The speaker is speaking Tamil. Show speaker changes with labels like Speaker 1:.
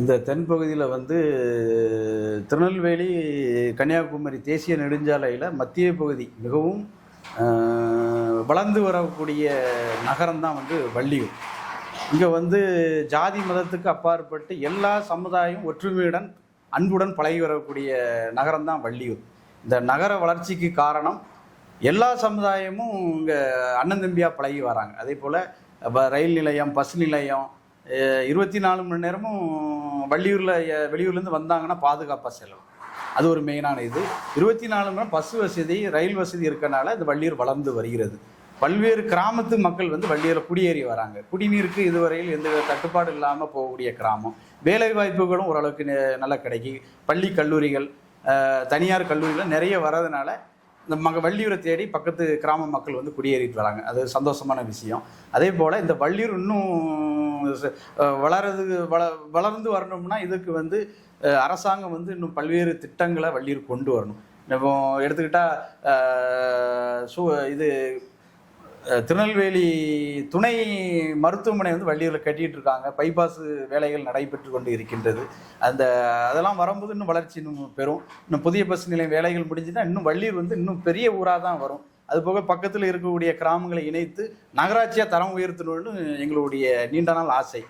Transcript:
Speaker 1: இந்த தென்பகுதியில் வந்து திருநெல்வேலி கன்னியாகுமரி தேசிய நெடுஞ்சாலையில் மத்திய பகுதி மிகவும் வளர்ந்து வரக்கூடிய நகரம்தான் வந்து வள்ளியூர். இங்கே வந்து ஜாதி மதத்துக்கு அப்பாற்பட்டு எல்லா சமுதாயம் ஒற்றுமையுடன் அன்புடன் பழகி வரக்கூடிய நகரம்தான் வள்ளியூர். இந்த நகர வளர்ச்சிக்கு காரணம் எல்லா சமுதாயமும் இங்கே அண்ணன் தம்பியாக பழகி வராங்க. அதே போல் ரயில் நிலையம் பஸ் நிலையம் இருபத்தி நாலு மணி நேரமும் வள்ளியூரில் வெளியூர்லேருந்து வந்தாங்கன்னா பாதுகாப்பாக செல்லலாம் அது ஒரு மெயினான இது. இருபத்தி நாலு மணி நேரம் பஸ் வசதி ரயில் வசதி இருக்கனால இந்த வள்ளியூர் வளர்ந்து வருகிறது. பல்வேறு கிராமத்து மக்கள் வந்து வள்ளியூரில் குடியேறி வராங்க. குடிநீருக்கு இதுவரையில் எந்த தட்டுப்பாடு இல்லாமல் போகக்கூடிய கிராமம். வேலை வாய்ப்புகளும் ஓரளவுக்கு நெ- நல்லா கிடைக்கி பள்ளி கல்லூரிகள் தனியார் கல்லூரிகள் நிறைய வர்றதுனால இந்த மக வள்ளியூரை தேடி பக்கத்து கிராம மக்கள் வந்து குடியேறிட்டு வராங்க. அது சந்தோஷமான விஷயம். அதே போல் இந்த வள்ளியூர் இன்னும் ச- வளரது வள வளர்ந்து வரணும்னா இதுக்கு வந்து அரசாங்கம் வந்து இன்னும் பல்வேறு திட்டங்களை வள்ளியூர் கொண்டு வரணும். இப்போ எடுத்துக்கிட்டால் சு இது திருநெல்வேலி துணை மருத்துவமனை வந்து வள்ளியூரில் கட்டிகிட்டு இருக்காங்க. பைபாஸ் வேலைகள் நடைபெற்று கொண்டு இருக்கின்றது. அந்த அதெல்லாம் வரும்போது இன்னும் வளர்ச்சி இன்னும் பெறும். இன்னும் புதிய பஸ் நிலையம் வேலைகள் முடிஞ்சுன்னா இன்னும் வள்ளியூர் வந்து இன்னும் பெரிய ஊராக தான் வரும். அது போக பக்கத்தில் இருக்கக்கூடிய கிராமங்களை இணைத்து நகராட்சியாக தரம் உயர்த்தணும்னு எங்களுடைய நீண்ட நாள் ஆசை.